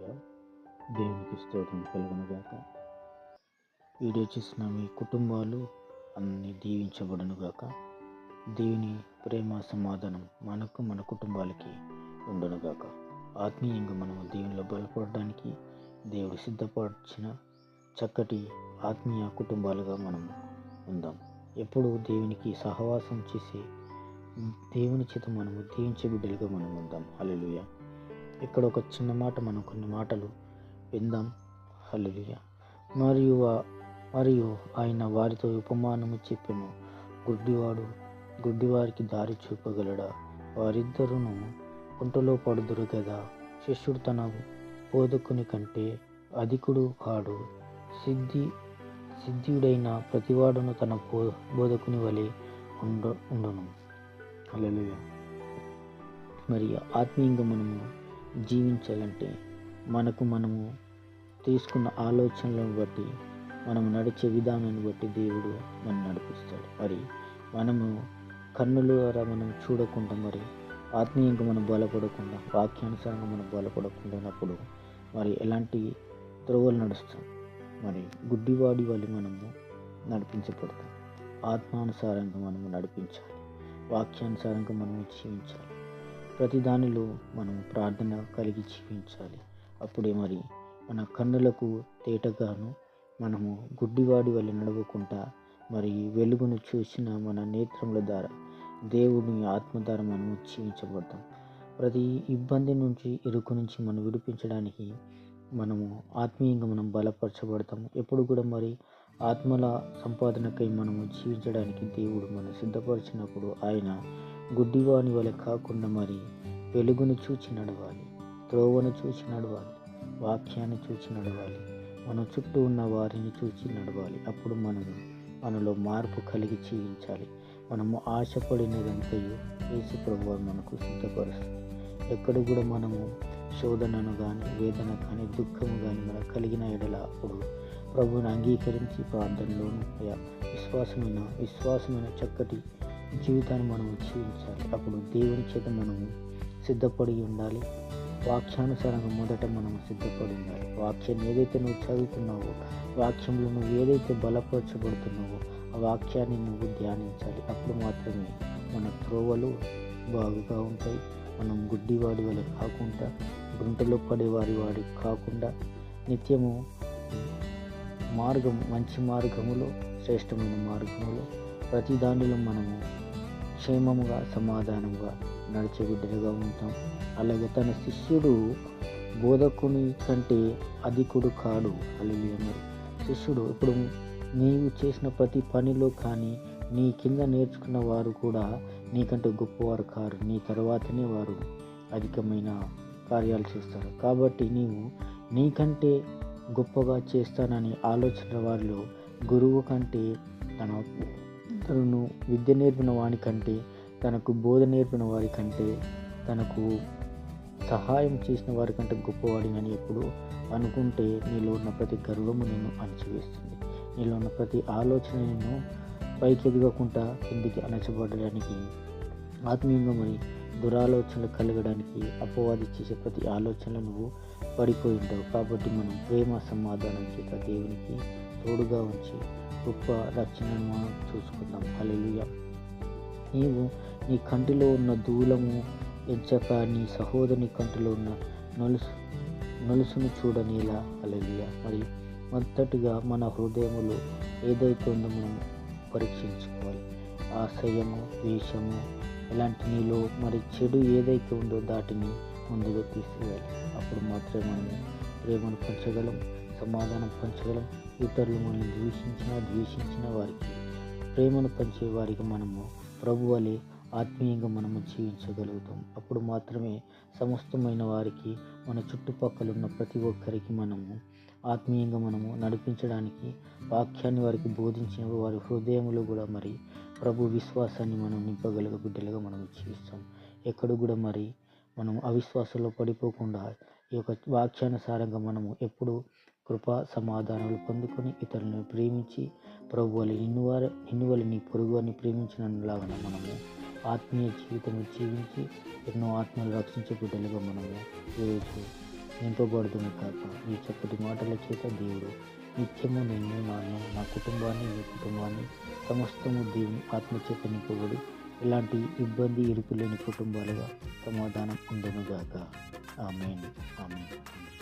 దేవునికి స్తోత్రం కలుగునుగాక. వీడియో చూసిన మీ కుటుంబాలు అన్ని దీవించబడునుగాక. దేవుని ప్రేమ సమాధానం మనకు మన కుటుంబాలకి ఉండునుగాక. ఆత్మీయంగా మనము దేవునిలో బలపడడానికి దేవుడు సిద్ధపరిచిన చక్కటి ఆత్మీయ కుటుంబాలుగా మనం ఉందాం. ఎప్పుడు దేవునికి సహవాసం చేసి దేవుని చేత మనము దీవించే బిడ్డలుగా మనం ఉందాం. అలెలుయా ఇక్కడ ఒక చిన్న మాట మనం కొన్ని మాటలు విందాం. హల్లెలూయ. మరియు మరియు ఆయన వారితో ఉపమానము చెప్పెను. గుడ్డివాడు గుడ్డివారికి దారి చూపగలడా? వారిద్దరును కుంటలో పడుదురు కదా శిష్యుడు తన బోధకుని కంటే అధికుడు కాడు. సిద్ధి సిద్ధుడైన ప్రతివాడును తన బో బోధకుని వలె ఉండ ఉండను. హల్లెలూయా. మరి ఆత్మీయంగా మనము జీవించాలంటే మనకు మనము తీసుకున్న ఆలోచనలను బట్టి మనం నడిచే విధానాన్ని బట్టి దేవుడు మనం నడిపిస్తాడు. మరి మనము కన్నుల ద్వారా మనం చూడకుండా మరి ఆత్మీయంగా మనం బలపడకుండా వాక్యానుసారంగా మనం బలపడకుండా ఉన్నప్పుడు మరి ఎలాంటి త్రోవలు నడుస్తాం? మరి గుడ్డివాడి వల్ల మనము నడిపించబడతాం. ఆత్మానుసారంగా మనము నడిపించాలి. వాక్యానుసారంగా మనము జీవించాలి. ప్రతి దానిలో మనం ప్రార్థన కలిగి జీవించాలి. అప్పుడే మరి మన కన్నులకు తేటగాను మనము గుడ్డివాడి వల్ల నడవకుండా మరి వెలుగును చూసిన మన నేత్రముల ద్వారా దేవుని ఆత్మ ద్వారా మనం జీవించబడతాం. ప్రతి ఇబ్బంది నుంచి ఇరుకు నుంచి మనం విడిపించడానికి మనము ఆత్మీయంగా మనం బలపరచబడతాము. ఎప్పుడు కూడా మరి ఆత్మల సంపాదనకై మనము జీవించడానికి దేవుడు మనం సిద్ధపరిచినప్పుడు ఆయన గుడ్డివాని వలె కాకుండా మరి వెలుగును చూచి నడవాలి త్రోవను చూచి నడవాలి వాక్యాన్ని చూచి నడవాలి మన చుట్టూ ఉన్న వారిని చూచి నడవాలి. అప్పుడు మనము మనలో మార్పు కలిగి జీవించాలి. మనము ఆశపడినదంతయు యేసు ప్రభు మనకు సిద్ధపరుస్తుంది ఎక్కడ కూడా మనము శోధనను కానీ వేదన కానీ దుఃఖము కానీ మనకు కలిగిన ఎడల అప్పుడు ప్రభువుని అంగీకరించి ప్రార్థనలోను విశ్వాసమైన విశ్వాసమైన చక్కటి జీవితాన్ని మనం జీవించాలి. అప్పుడు దేవుని చేత మనము సిద్ధపడి ఉండాలి. వాక్యానుసారంగా మొదట మనం సిద్ధపడి ఉండాలి. వాక్యం ఏదైతే నువ్వు చదువుతున్నావో వాక్యంలో నువ్వు ఏదైతే బలపరచబడుతున్నావో ఆ వాక్యాన్ని నువ్వు ధ్యానించాలి. అప్పుడు మాత్రమే మన త్రోవలు బాగుగా ఉంటాయి. మనం గుడ్డివాడి వల్ల కాకుండా గుంటలో పడేవారి వాడి కాకుండా నిత్యము మార్గం మంచి మార్గములో శ్రేష్టమైన మార్గములో ప్రతి దానిలో మనము క్షేమముగా సమాధానంగా నడిచే బిడ్డలుగా ఉంటాం. అలాగే తన శిష్యుడు బోధకుని కంటే అధికుడు కాడు. అలలియ మరి శిష్యుడు ఇప్పుడు నీవు చేసిన ప్రతి పనిలో కానీ నీ కింద నేర్చుకున్న వారు కూడా నీకంటే గొప్పవారు కారు. నీ తర్వాతనే వారు అధికమైన కార్యాలు చేస్తారు. కాబట్టి నీవు నీకంటే గొప్పగా చేస్తానని ఆలోచన వారిలో గురువు కంటే తన తనను విద్య నేర్పిన వాని కంటే తనకు బోధ నేర్పిన వారి కంటే తనకు సహాయం చేసిన వారి కంటే గొప్పవాడినని ఎప్పుడు అనుకుంటే నీలో ఉన్న ప్రతి గర్వము నిన్ను అణచివేస్తుంది. నీలో ఉన్న ప్రతి ఆలోచన నిన్ను పైకి ఎదగకుండా కిందికి అణచబడడానికి ఆత్మీయంగా మరి దురాలోచనలు కలగడానికి అపవాది చేసే ప్రతి ఆలోచనలు నువ్వు పడిపోయి ఉంటావు. కాబట్టి మనం ప్రేమ సమాధానం చేత దేవునికి తోడుగా ఉంచి గొప్ప రక్షణను మనం చూసుకుందాం. హల్లెలూయా. నీవు నీ కంటిలో ఉన్న దూలము ఎంచక నీ సహోదరుని కంటిలో ఉన్న నలుసు నలుసును చూడనీలా. అలలియ మరి మొదటిగా మన హృదయములు ఏదైతే ఉందో మనం పరీక్షించుకోవాలి. ఆశయము ద్వేషము ఇలాంటి నీలో మరి చెడు ఏదైతే ఉందో దాటిని ముందుగా తీసివేయాలి అప్పుడు మాత్రమే మనం ప్రేమను పెంచగలం. సమాధానం పంచగలం. ఇతరులు మనల్ని ద్వేషించినా ద్వేషించిన వారికి ప్రేమను పంచే వారికి మనము ప్రభు వలె ఆత్మీయంగా మనము జీవించగలుగుతాం. అప్పుడు మాత్రమే సమస్తమైన వారికి మన చుట్టుపక్కల ఉన్న ప్రతి ఒక్కరికి మనము ఆత్మీయంగా మనము నడిపించడానికి వాక్యాన్ని వారికి బోధించిన వారి హృదయంలో కూడా మరి ప్రభు విశ్వాసాన్ని మనం నింపగలిగే బిడ్డలుగా మనం జీవిస్తాం. ఎక్కడ కూడా మరి మనం అవిశ్వాసంలో పడిపోకుండా ఈ యొక్క వాక్యానుసారంగా మనము ఎప్పుడు కృపా సమాధానాలు పొందుకొని ఇతరులను ప్రేమించి ప్రభు వల్ల నిన్నువారు నీ పొరుగు అని ప్రేమించినలాగా మనము ఆత్మీయ జీవితం జీవించి ఎన్నో ఆత్మలు రక్షించే బిడ్డలుగా మనము ఈరోజు నింపబడుతున్న కాక ఈ చక్కటి మాటల చేత దేవుడు నిత్యము నిన్ను నాన్ను నా కుటుంబాన్ని నీ కుటుంబాన్ని సమస్తము దేవుని ఆత్మచేత నింపబడి ఇలాంటి ఇబ్బంది ఇరుపు లేని కుటుంబాలుగా సమాధానం ఉండనుగాక. Amen amen. ఆమెన్.